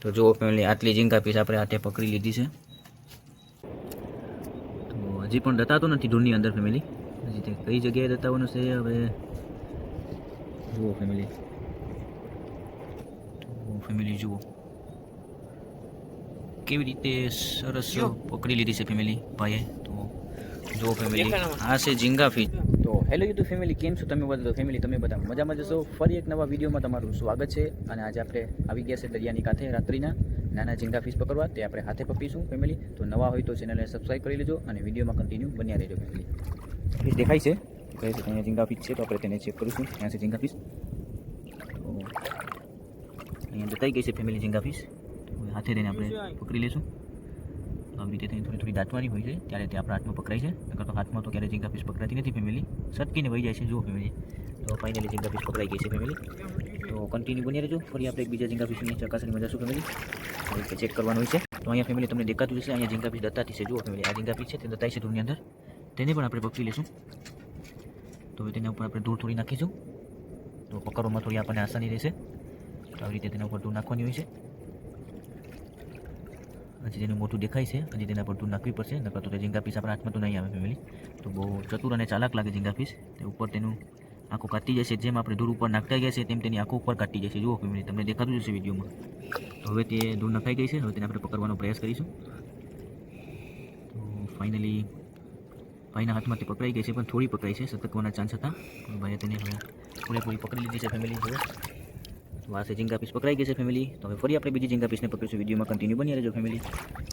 તો જુઓ ફેમિલી આટલી ઝીંગા પીસ આપણે હાથે પકડી લીધી છે. તો હજી પણ દતાતો નથી ઢૂંઢની અંદર ફેમિલી હજી તે કઈ જગ્યાએ દતાવવાનું છે હવે? જુઓ ફેમિલી તો ફેમિલી જુઓ. કેવી રીતે સરસ પકડી લીધી છે ફેમિલી ભાઈએ? તો જુઓ ફેમિલી આ છે ઝીંગા ફીશ તો હેલો યુટ્યુબ ફેમિલી, કેમ છો તમે બધા? ફેમિલી, તમે બધા મજામાં જશો? ફરી એક નવા વિડીયોમાં તમારું સ્વાગત છે. અને આજે આપણે આવી ગયા છે દરિયાની કાંઠે રાત્રિના. નાના ઝીંગા ફીશ પકડવા, તે આપણે હાથે પકડીશું ફેમિલી. તો નવા હોય તો ચેનલને સબસ્ક્રાઈબ કરી લેજો અને વિડીયોમાં કન્ટિન્યુ બન્યા રહેજો ફેમિલી. ફિશ દેખાય છે? કહે છે, અહીંયા ઝીંગા ફીશ છે, તો આપણે તેને ચેક કરીશું. ત્યાં છે ઝીંગા ફિશ અહીંયા જતાઈ ગઈ છે ફેમિલી ઝીંગા ફિશ હાથે તેને આપણે પકડી લેશું. આવી રીતે તેની થોડી થોડી દાંતવાની હોય છે, ત્યારે તે આપણા હાથમાં પકડાય છે. નકર તો હાથમાં તો ક્યારેય ઝીંગા પીસ પકડાતી નથી ફેમિલી સટકીને વહી જાય છે, જુઓ ફેમિલી તો ફાઇનલી ઝીંગા પીસ પકડાઈ ગઈ છે ફેમિલી તો કન્ટિન્યુ બની રહેજો. ફરી આપણે એક બીજા ઝીંગા ફીસની ચકાસણીમાં જશું ફેમિલી ચેક કરવાનું હોય છે. તો અહીંયા ફેમિલી તમને દેખાતું હશે, અહીંયા ઝીંગા પીસ દત્તાતી છે. જુઓ ફેમિલી આ ઝીંગા છે, તે દત્તાઈ છે ધૂળની અંદર. તેને પણ આપણે પકડી લઈશું તો હવે તેના ઉપર આપણે ધૂળ થોડી નાખીશું. તો પકડવામાં થોડી આપણને આસાની રહેશે. આવી રીતે તેના ઉપર ધૂળ નાખવાની હોય છે. હજી તેનું મોટું દેખાય છે. હજી તેના પર તું નાખવી પડશે, નકર તો તે ઝીંગા પીસ આપણા હાથમાં તો નહીં આવે ફેમિલી તો બહુ ચતુર અને ચાલાક લાગે ઝીંગા પીસ. તે ઉપર તેનું આંખો કાઢી જશે. જેમ આપણે ધૂળ ઉપર નાખતા ગયા છે, તેમ તેની આંખો ઉપર કાઢી જશે. જુઓ ફેમિલી તમને દેખાતું જશે વિડીયોમાં. તો હવે તે ધૂળ નખાઈ ગઈ છે. હવે તેને આપણે પકડવાનો પ્રયાસ કરીશું. તો ફાઇનલી ભાઈના હાથમાં તે પકડાઈ ગઈ છે, પણ થોડી પકડાઈ છે સતકવાના ચાન્સ હતા. ભાઈએ તેને હવે પૂરેપૂરી પકડી લીધી છે ફેમિલી જુઓ. તો આ છે ઝીંગા પીસ પકડાઈ ગઈ છે ફેમિલી તો હવે ફરી આપણે બીજી ઝીંગા પીસને પકડીશું. વિડીયોમાં કન્ટિન્યુ બની રહેજો ફેમિલી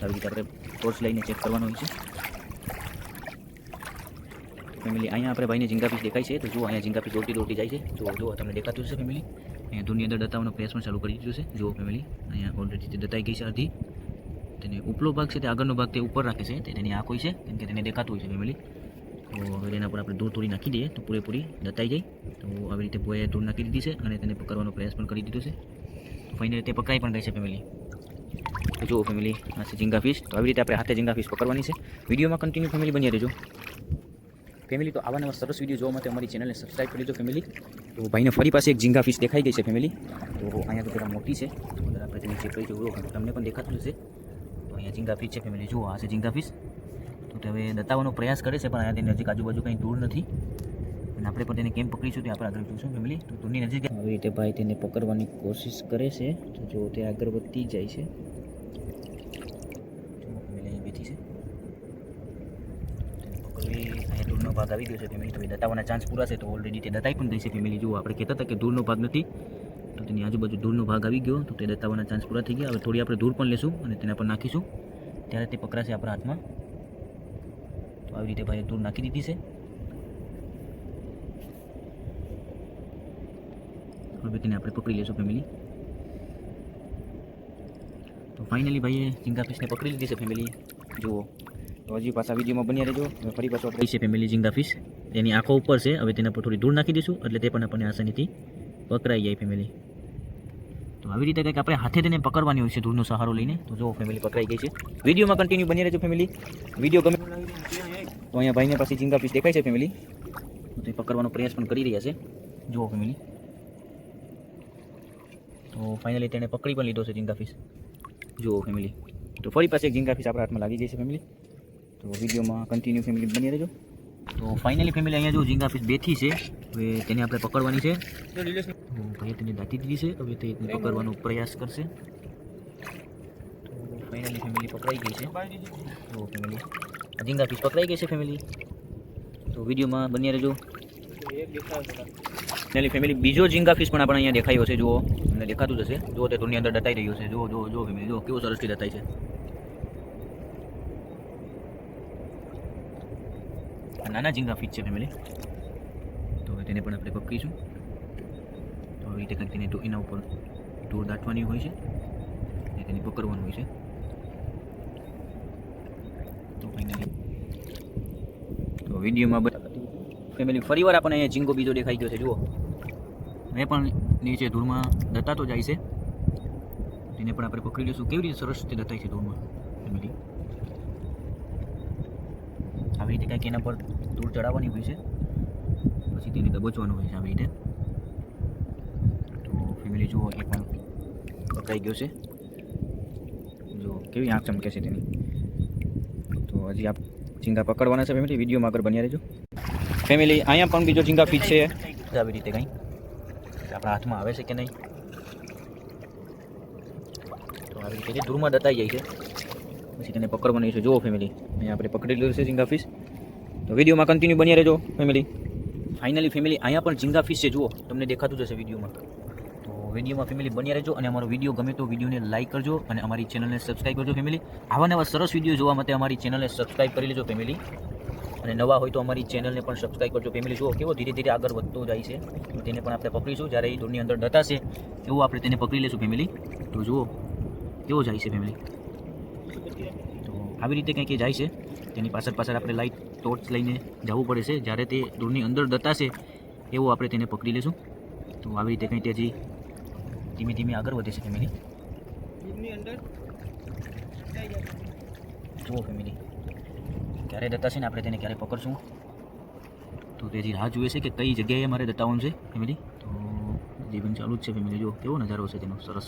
આવી રીતે આપણે ટોર્ચ લઈને ચેક કરવાનો હોય છે. ફેમિલી અહીંયા આપણે ભાઈને ઝીંગા પીસ દેખાય છે. તો જુઓ, અહીંયા ઝીંગા પીસ દોડતી દોડતી જાય છે. જો જુઓ, તમને દેખાતું હશે ફેમિલી અહીંયા ધૂની અંદર દતાવાનો પ્રયાસ પણ ચાલુ કરી દીધું છે. જુઓ ફેમિલી અહીંયા ઓલરેડી દતાઈ ગઈ છે અડધી. તેને ઉપલો ભાગ છે તે આગળનો ભાગ તે ઉપર રાખે છે. તેની આંખ હોય છે, કેમ કે તેને દેખાતું હોય છે ફેમિલી તો હવે તેના પર આપણે ધૂળ થોડી નાખી દઈએ તો પૂરેપૂરી દતાઈ જાય. તો આવી રીતે પોએ ધૂળ નાખી દીધી છે અને તેને પકડવાનો પ્રયાસ પણ કરી દીધો છે. તો ફાઇનલી તે પકડાઈ પણ ગઈ છે ફેમિલી તો જુઓ ફેમિલી આ છે ઝીંગા ફિશ તો આવી રીતે આપણે હાથે ઝીંગા ફિશ પકડવાની છે. વિડીયોમાં કન્ટિન્યુ ફેમિલી બની રહેજો. ફેમિલી તો આવા નવા સરસ વીડિયો જોવા માટે અમારી ચેનલને સબસ્ક્રાઈબ કરી દેજો ફેમિલી તો ભાઈને ફરી પાસે એક ઝીંગા ફિશ દેખાઈ ગઈ છે ફેમિલી તો અહીંયા તો જરા મોટી છે. આપણે તેને ચેક કરી જુઓ તમને પણ દેખાતું હશે. તો અહીંયા ઝીંગા ફિશ છે ફેમિલી જુઓ આ છે ઝીંગા ફિશ તો હવે દતાવવાનો પ્રયાસ કરે છે પણ અહીંયા તેની નજીક આજુબાજુ કંઈ દૂર નથી. અને આપણે પણ તેને કેમ પકડીશું તે આપણે આગળ જોઈશું ફેમિલી. તો દૂરની નજીક આવી રીતે ભાઈ તેને પકડવાની કોશિશ કરે છે. તો જો તે આગળ વધતી જાય છે. બેઠી છે. પકડવી દૂરનો ભાગ આવી ગયો છે ફેમિલી. તો એ દતાવવાના ચાન્સ પૂરા છે તો ઓલરેડી તે દતાઈ પણ ગઈ છે ફેમિલી. જુઓ આપણે કહેતા હતા કે દૂરનો ભાગ નથી. તો તેની આજુબાજુ દૂરનો ભાગ આવી ગયો તો તે દતાવવાના ચાન્સ પૂરા થઈ ગયા. હવે થોડી આપણે દૂર પણ લેશું અને તેના પર નાખીશું. ત્યારે તે પકડાશે આપણા હાથમાં. તો આવી રીતે ભાઈએ દૂર નાખી દીધી છે. તેને આપણે પકડી લઈશું ફેમિલી તો ફાઇનલી ભાઈએ ઝીંગા ફિશને પકડી લીધી છે ફેમિલી જુઓ. તો હજી પાછા વિડીયોમાં બન્યા રહેજો. ફરી પાછો આપણે છે ફેમિલી ઝીંગા ફિશ એની આંખો ઉપર છે. હવે તેના પર થોડી ધૂળ નાખી દઈશું. એટલે તે પણ આપણને આસાનીથી પકડાઈ જાય ફેમિલી તો આવી રીતે કંઈક આપણે હાથે તેને પકડવાની હોય છે દૂરનો સહારો લઈને. તો જો ફેમિલી પકડાઈ ગઈ છે. વિડીયોમાં કન્ટિન્યુ બની રહેજો ફેમિલી વીડિયો ગમે તો અહીંયા ભાઈને પાસે ઝીંગા પીસ દેખાય છે ફેમિલી તો તે પકડવાનો પ્રયાસ પણ કરી રહ્યા છે. જુઓ ફેમિલી તો ફાઇનલી તેણે પકડી પણ લીધો છે ઝીંગા ફીસ જુઓ ફેમિલી તો ફરી પાસે એક ઝીંગા ફીસ આપણા હાથમાં લાગી ગઈ ફેમિલી તો વિડીયોમાં કન્ટિન્યુ ફેમિલી બની રહેજો. તો ફાઇનલી ફેમિલી અહીંયા જો ઝીંગા ફીસ બેઠી છે, હવે તેને આપણે પકડવાની છે. ભાઈએ તેને દાટી દીધી છે, હવે તે પકડવાનો પ્રયાસ કરશે. તો ફાઇનલી ફેમિલી પકડાઈ ગઈ છે. ઓ ફેમિલી ઝીંગા ફીસ પકડાઈ ગઈ છે ફેમિલી તો વિડીયોમાં બની રહેજો. ફેમિલી ફેમિલી બીજો ઝીંગા ફિશ પણ આપણે અહીંયા દેખાયો છે, જુઓ. તમને દેખાતું જ હશે. જુઓ, તે તોની અંદર દટાઈ રહ્યો છે. જુઓ જુઓ જુઓ ફેમિલી જુઓ, કેવું સરસથી દટાય છે. નાના ઝીંગા ફિશ છે ફેમિલી તો હવે તેને પણ આપણે પકડીશું તો આવી રીતે તેને તો એના ઉપર ધૂળ દાટવાની હોય છે. અને તેને પકડવાનું હોય છે. તો ફાઇનલી વિડીયોમાં ફેમિલી ફરીવાર આપણને અહીંયા ઝીંગો બીજો દેખાઈ ગયો છે, જુઓ. મેં પણ નીચે ધૂળમાં દતાતો જાય છે. તેને પણ આપણે પકડી લઈશું. કેવી રીતે સરસ રીતે દતાય છે ધૂળમાં ફેમિલી આવી રીતે કંઈક એના પર ધૂળ ચડાવવાની હોય છે. પછી તેને દબોચવાનું હોય છે આવી રીતે. તો ફેમિલી જુઓ, એ પણ પકડાઈ ગયો છે. જો કેવી આંખ ચમકે છે તેની. તો હજી આપ ઝીંગા પકડવાના છે ફેમિલી વિડીયોમાં આગળ બન્યા રહેજો. ફેમિલી અહીંયા પણ બીજો ઝીંગા ફીસ છે. આવી રીતે કંઈ? આપણા હાથમાં આવે છે કે નહીં? તો આવી રીતે જે ધૂળમાં દતાઈ જાય છે. પછી તેને પકડવાની છે. જુઓ ફેમિલી અહીંયા આપણે પકડી લીધું છે ઝીંગા ફીસ તો વિડીયોમાં કન્ટિન્યુ બન્યા રહેજો ફેમિલી ફાઇનલી ફેમિલી અહીંયા પણ ઝીંગા ફીસ છે. જુઓ, તમને દેખાતું જ હશે વિડીયોમાં તો વિડીયોમાં ફેમિલી બન્યા રહેજો અને અમારો વીડિયો ગમે તો વિડીયોને લાઇક કરજો અને અમારી ચેનલને સબસ્ક્રાઈબ કરજો ફેમિલી આવા નવા સરસ વીડિયો જોવા માટે અમારી ચેનલને સબસ્ક્રાઈબ કરી લેજો ફેમિલી અને નવા હોય તો અમારી ચેનલને પણ સબસ્ક્રાઈબ કરજો ફેમિલી જુઓ કેવો ધીરે ધીરે આગળ વધતો જાય છે. તેને પણ આપણે પકડીશું. જ્યારે એ દૂરની અંદર છે એવું આપણે તેને પકડી લઈશું ફેમિલી તો જુઓ કેવો જાય છે ફેમિલી તો આવી રીતે કંઈક જાય છે. તેની પાછળ પાછળ આપણે લાઇટ ટોર્ચ લઈને જવું પડે છે. જ્યારે તે દૂરની અંદર દતાશે એવું આપણે તેને પકડી લઈશું તો આવી રીતે કંઈ તે હજી ધીમે ધીમે આગળ વધે છે ફેમિલી જુઓ ફેમિલી ક્યારે છે ને આપણે તેને ક્યારે પકડશું. તો તે રાહ જોઈએ છે કે કઈ જગ્યાએ મારે દત્તાવાનું છે ફેમિલી તો જીવન ચાલુ જ છે ફેમિલી જુઓ. કેવો નજારો છે તેનો? સરસ.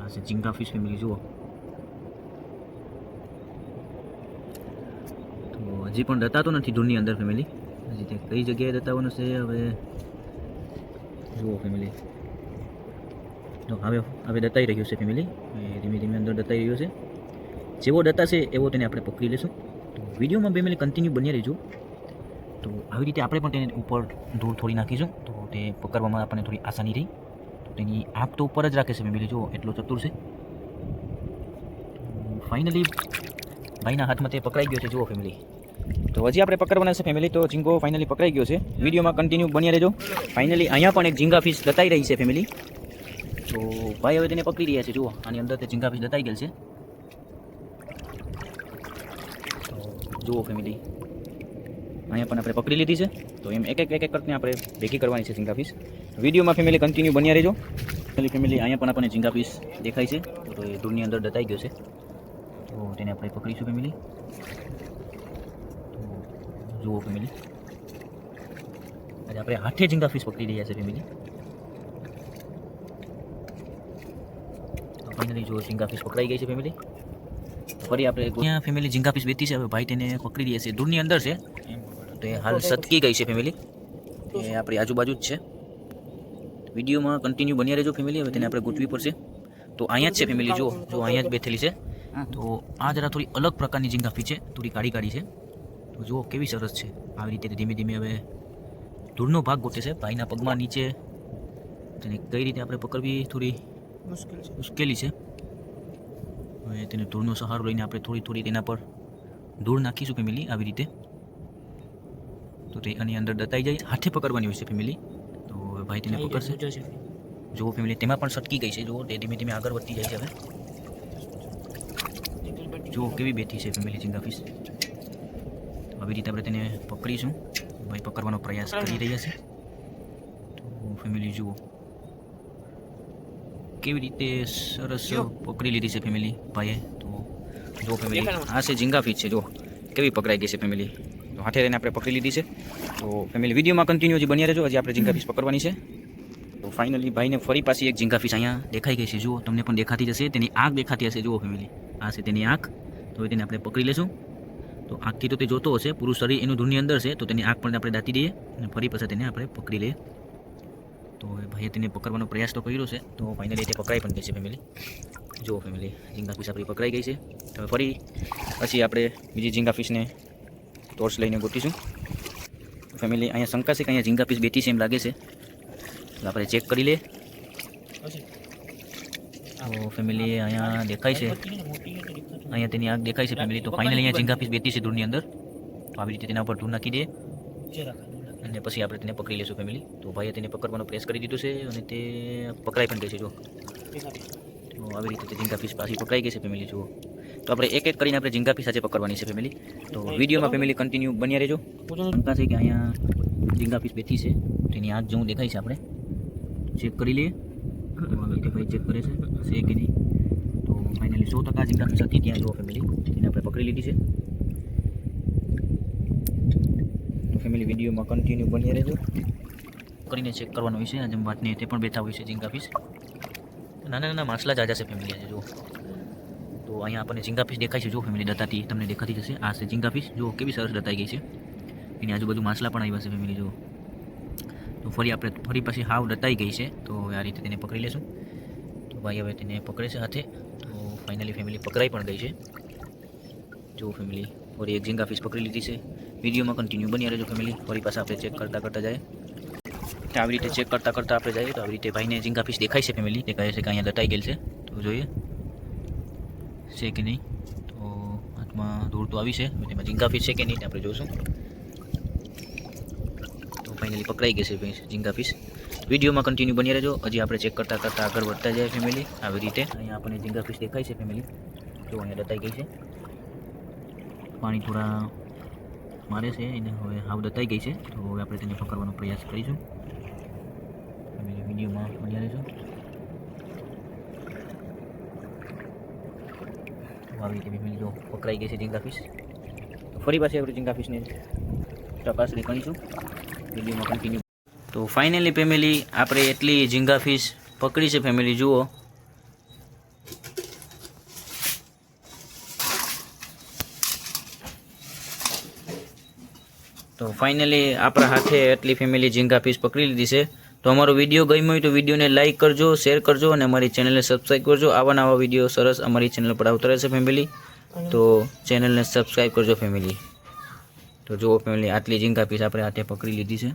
આ છે ઝીંગા ફિશ ફેમિલી જુઓ. તો હજી પણ દતાતો નથી ધૂળની અંદર ફેમિલી હજી તે કઈ જગ્યાએ દતાવાનું છે હવે જુઓ ફેમિલી તો હવે હવે દતાઈ રહ્યું છે ફેમિલી ધીમે ધીમે અંદર દતાઈ રહ્યું છે જેવો દતાશે એવો તેને આપણે પકડી લઈશું તો વિડીયોમાં ફેમિલી કન્ટિન્યુ બની રહેજો તો આવી રીતે આપણે પણ તેને ઉપર ધૂળ થોડી નાખીશું તો તે પકડવામાં આપણને થોડી આસાની રહી તો તેની આંખ તો ઉપર જ રાખે છે ફેમિલી જુઓ એટલો ચતુર છે ફાઇનલી ભાઈના હાથમાં તે પકડાઈ ગયો છે જુઓ ફેમિલી તો હજી આપણે પકડવાના છે ફેમિલી તો ઝીંગો ફાઇનલી પકડાઈ ગયો છે વિડીયોમાં કન્ટિન્યુ બન્યા રહેજો ફાઇનલી અહીંયા પણ એક ઝીંગા ફિશ દતાઈ રહી છે ફેમિલી તો ભાઈ હવે તેને પકડી રહ્યા છે, જુઓ, આની અંદર તે ઝીંગા પીસ દતાઈ ગયેલ છે. તો જુઓ ફેમિલી અહીંયા પણ આપણે પકડી લીધી છે. તો એમ એક એક એક એક કરીને આપણે ભેગી કરવાની છે ઝીંગા પીસ વિડીયોમાં ફેમિલી કન્ટિન્યુ બન્યા રહેજો. ફેમિલી ફેમિલી અહીંયા પણ આપણને ઝીંગા પીસ દેખાય છે. તો એ દૂરની અંદર દતાઈ ગયો છે. તો તેને આપણે પકડીશું ફેમિલી જુઓ ફેમિલી આજે આપણે હાથે ઝીંગા ફીસ પકડી રહ્યા છે ફેમિલી ફાઇનલી જો ઝીંગા ફિશ પકડાઈ ગઈ છે ફેમિલી ફરી આપણે અહીંયા ફેમિલી ઝીંગા ફિશ બેઠી છે હવે ભાઈ તેને પકડી રહ્યા છે. દૂરની અંદર છે તો એ હાલ સતકી ગઈ છે ફેમિલી એ આપણી આજુબાજુ જ છે. વિડીયોમાં કન્ટિન્યુ બન્યા રહેજો ફેમિલી હવે તેને આપણે ગોઠવી પડશે. તો અહીંયા જ છે ફેમિલી જો જો અહીંયા જ બેઠેલી છે. તો આ જરા થોડી અલગ પ્રકારની ઝીંગાફી છે થોડી કાળી કાળી છે. તો જુઓ કેવી સરસ છે. આવી રીતે ધીમે ધીમે હવે ધૂળનો ભાગ ગોઠે છે. ભાઈના પગમાં નીચે તેને કઈ રીતે આપણે પકડવી થોડી મુશ્કેલી છે. હવે તેને ધૂળનો સહારો લઈને આપણે થોડી થોડી તેના પર ધૂળ નાખીશું ફેમિલી આવી રીતે. તો તે આની અંદર દતાઈ જાય. હાથે પકડવાની હોય છે ફેમિલી. તો હવે ભાઈ તેને પકડશે. જુઓ ફેમિલી તેમાં પણ સટકી ગઈ છે. જુઓ તે ધીમે ધીમે આગળ વધતી જાય છે હવે. જુઓ કેવી બેઠી છે ફેમિલી ચિંગાફીસ ફીસ આવી રીતે આપણે તેને પકડીશું. ભાઈ પકડવાનો પ્રયાસ કરી રહ્યા છે. તો ફેમિલી જુઓ. કેવી રીતે સરસ પકડી લીધી છે ફેમિલી ભાઈએ તો જો ફેમિલી આ છે ઝીંગા છે જો. કેવી પકડાઈ ગઈ છે ફેમિલી તો હાથે રહીને આપણે પકડી લીધી છે. તો ફેમિલી વિડીયોમાં કન્ટિન્યુ હજી બન્યા રહેજો. હજી આપણે ઝીંગા ફીશ પકડવાની છે. તો ફાઇનલી ભાઈને ફરી પાછી એક ઝીંગા ફીશ અહીંયા દેખાઈ ગઈ છે. જુઓ તમને પણ દેખાતી જશે. તેની આંખ દેખાતી હશે. જુઓ ફેમિલી આ છે તેની આંખ. તો તેને આપણે પકડી લેશું. તો આંખથી તો તે જોતો હશે. પૂરું શરીર એનું ધૂળની અંદર છે. તો તેની આંખ પણ આપણે દાટી દઈએ અને ફરી પાછા તેને આપણે પકડી લઈએ. તો ભાઈએ તેને પકડવાનો પ્રયાસ તો કર્યો છે. તો ફાઇનલી તે પકડાઈ પણ ગઈ છે ફેમિલી જુઓ ફેમિલી ઝીંગા ફિશ આપણી પકડાઈ ગઈ છે. હવે ફરી પછી આપણે બીજી ઝીંગા ફિશને ટોર્ચ લઈને ગોતીશું. ફેમિલી અહીંયા શંકા છે કે અહીંયા ઝીંગા ફિશ બેઠી છે એમ લાગે છે. આપણે ચેક કરી લે તો ફેમિલી અહીંયા દેખાય છે. અહીંયા તેની આંખ દેખાય છે ફેમિલી તો ફાઇનલી અહીંયા ઝીંગા ફિશ બેઠી છે ધૂળની અંદર. આવી રીતે તેના ઉપર ધૂળ નાખી દઈએ. અને પછી આપણે તેને પકડી લઈશું ફેમિલી તો ભાઈએ તેને પકડવાનો પ્રયાસ કરી દીધો છે અને તે પકડાઈ પણ ગઈ છે જો તો આવી રીતે તે ઝીંગા પીસ પાછી પકડાઈ ગઈ છે ફેમિલી જુઓ. તો આપણે એક એક કરીને આપણે ઝીંગા પીસ આજે પકડવાની છે ફેમિલી તો વિડીયોમાં ફેમિલી કન્ટિન્યુ બન્યા રહેજો. શંકા છે કે અહીંયા ઝીંગા પીસ બેઠી છે. તેની આંખ જેવું દેખાય છે આપણે. ચેક કરી લઈએ. આવી રીતે ભાઈ ચેક કરે છે. છે કે નહીં? તો ફાઇનલી સો ટકા ઝીંગા પીસ હતી ત્યાં જુઓ ફેમિલી તેને આપણે પકડી લીધી છે. ફેમિલી વિડીયોમાં કન્ટિન્યુ બની રહેજો. કરીને ચેક કરવાનો હોય છે. આજે વાતને તે પણ બેઠા હોય છે ઝીંગા પીસ નાના નાના માછલા જ આજા છે ફેમિલી આજે, જુઓ. તો અહીંયા આપણને ઝીંગા ફીશ દેખાય છે જો ફેમિલી દતાતી તમને દેખાતી જશે. આ છે ઝીંગા ફીશ જો કેવી સરસ દતાઈ ગઈ છે. એની આજુબાજુ માછલા પણ આવ્યા છે ફેમિલી જો તો ફરી આપણે ફરી પાછી હાવ દતાઈ ગઈ છે, તો આ રીતે તેને પકડી લેશું. તો ભાઈ હવે તેને પકડે છે હાથે. તો ફાઇનલી ફેમિલી પકડાઈ પણ ગઈ છે. જો ફેમિલી ફરી એક ઝીંગા ફીશ પકડી લીધી છે. વિડીયોમાં કન્ટિન્યુ બની રહેજો ફેમિલી ફરી પાછા આપણે ચેક કરતા કરતાં જાય તો આવી રીતે ચેક કરતાં કરતાં આપણે જઈએ. તો આવી રીતે ભાઈને ઝીંગા ફિશ દેખાય છે ફેમિલી તે છે કે અહીંયા દટાઈ ગયેલ છે. તો જોઈએ. છે કે નહીં? તો હાથમાં ધૂળ તો આવી છે એમાં ઝીંગા ફીશ છે કે નહીં આપણે જોઈશું તો ફાઇનલી પકડાઈ ગઈ છે ઝીંગા ફિશ વિડીયોમાં કન્ટિન્યુ બની રહેજો. હજી આપણે ચેક કરતાં કરતાં આગળ વધતા જાય ફેમિલી આવી રીતે અહીંયા આપણને ઝીંગા ફિશ દેખાય છે ફેમિલી જો અહીંયા દટાઈ ગઈ છે. પાણી થોડા મારે છે એને હવે હાવ દતાઈ ગઈ છે. તો હવે આપણે તેને પકડવાનો પ્રયાસ કરીશું. વિડીયોમાં બન્યા રહેજો તો આવી રીતે ફેમિલી જો પકડાઈ ગઈ છે ઝીંગાફીશ તો ફરી પાછી આપણે ઝીંગાફીશને તપાસણી કરીશું. વિડીયોમાં કન્ટિન્યુ તો ફાઇનલી ફેમિલી આપણે એટલી ઝીંગાફીશ પકડી છે ફેમિલી જુઓ. તો ફાઇનલી આપણા હાથે એટલી ફેમિલી ઝીંગા પીસ પકડી લીધી છે. તો અમારો વીડિયો ગમ્યો હોય તો વિડીયોને લાઇક કરજો શેર કરજો અને અમારી ચેનલને સબસ્ક્રાઈબ કરજો. આવા નવા વીડિયો સરસ અમારી ચેનલ પર આવતા રહેશે ફેમિલી તો ચેનલને સબસ્ક્રાઈબ કરજો ફેમિલી તો જુઓ ફેમિલી આટલી ઝીંગા પીસ આપણે હાથે પકડી લીધી છે.